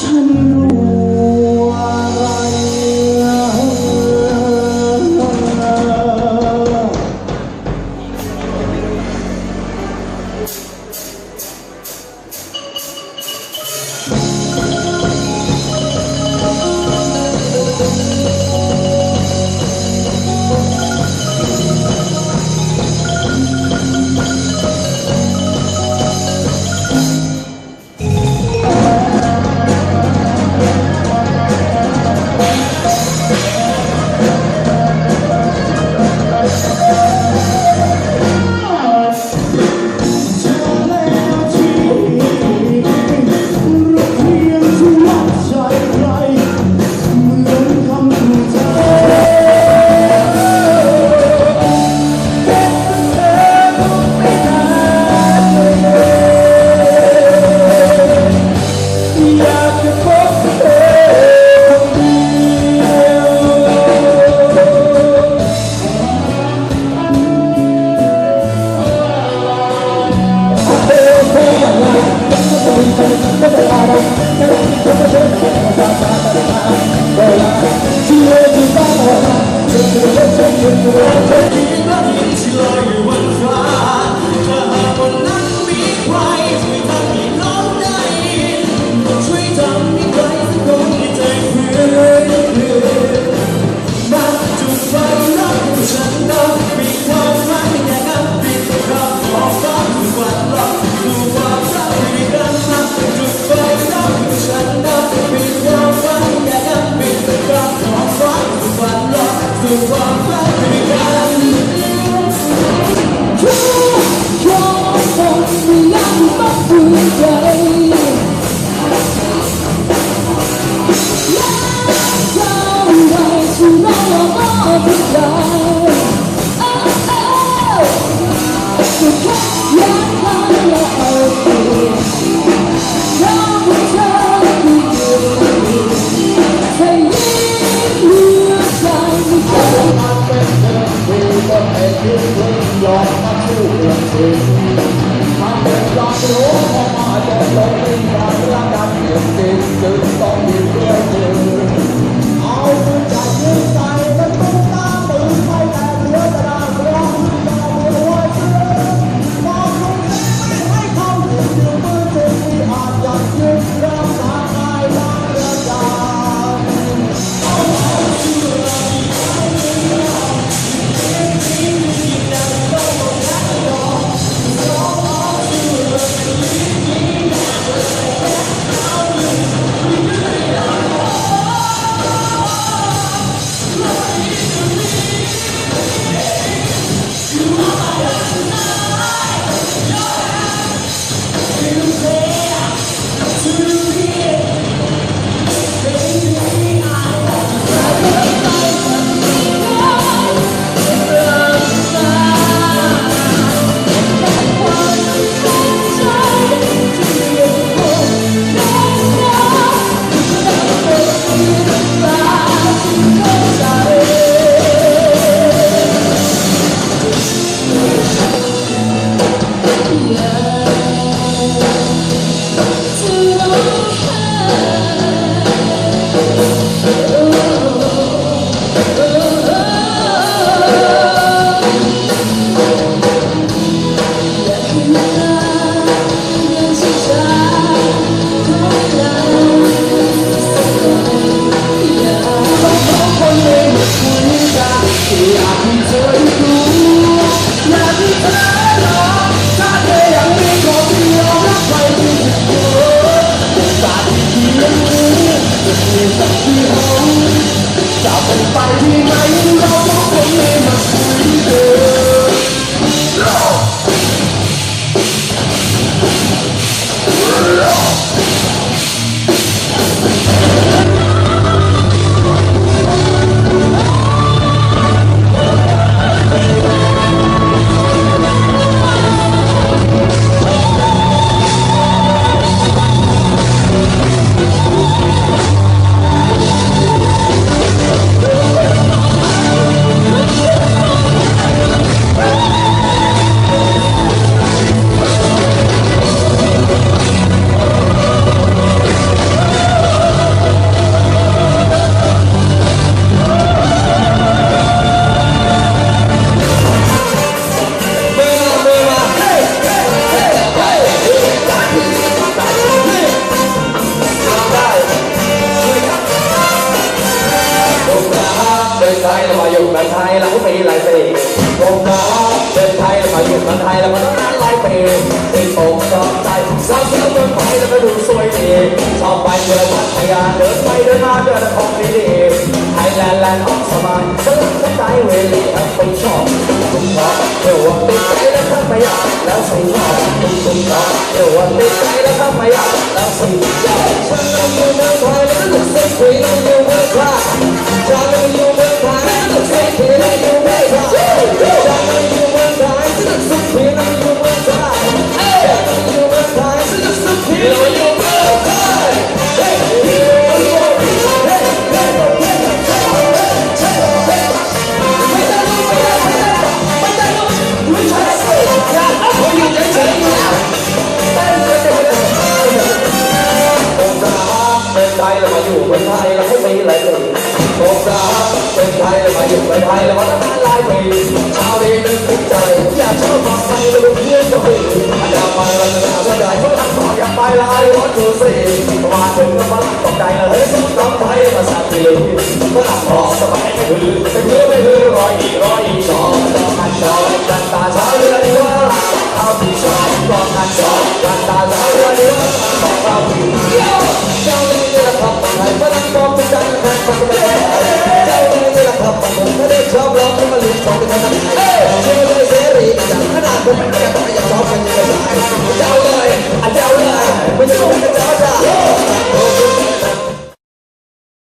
ฉั อ いいよ。 ไทยเรามาอยู่เมืองไทยหลายปีหลายปีผมนะเดินไทยเรามาอยู่เมืองไทยเรามาตั้งนานหลายปีติดอกชอบใจสาวเที่ยวเมืองไทยเราไปดูสวยดีชอบไปเที่ยวพัทยาเดินไปเดินมาเดินของดีไทยแลนด์แลนด์ของสบายก็รักใจเวลีทั้งไปชอบคุณพ่อเที่ยวันติดใจแล้วทั้งไปยาแล้วส่ชอบคุณพ่อเที่ยวันติดใจแล้วทั้งไปยาแล้วใส่ชอบฉันรักคุณ แต่ว่าน้ำลายไปชาวเดนึกใจอยากชอบฟังไปลืมเพื่อนก็ไม่อยากไปวันละวันใดเพื่อทักบอกอยากไปลายร้อนดูสิมาถึงก็มาตกใจเลยต้องไปมาสักทีเมื่หลับพอสบายไม่หือไม่หือไม่หืดร้อยอีร้อยอีสองต้องการชาวจันตาชาวเรือนว่าเอาที่ช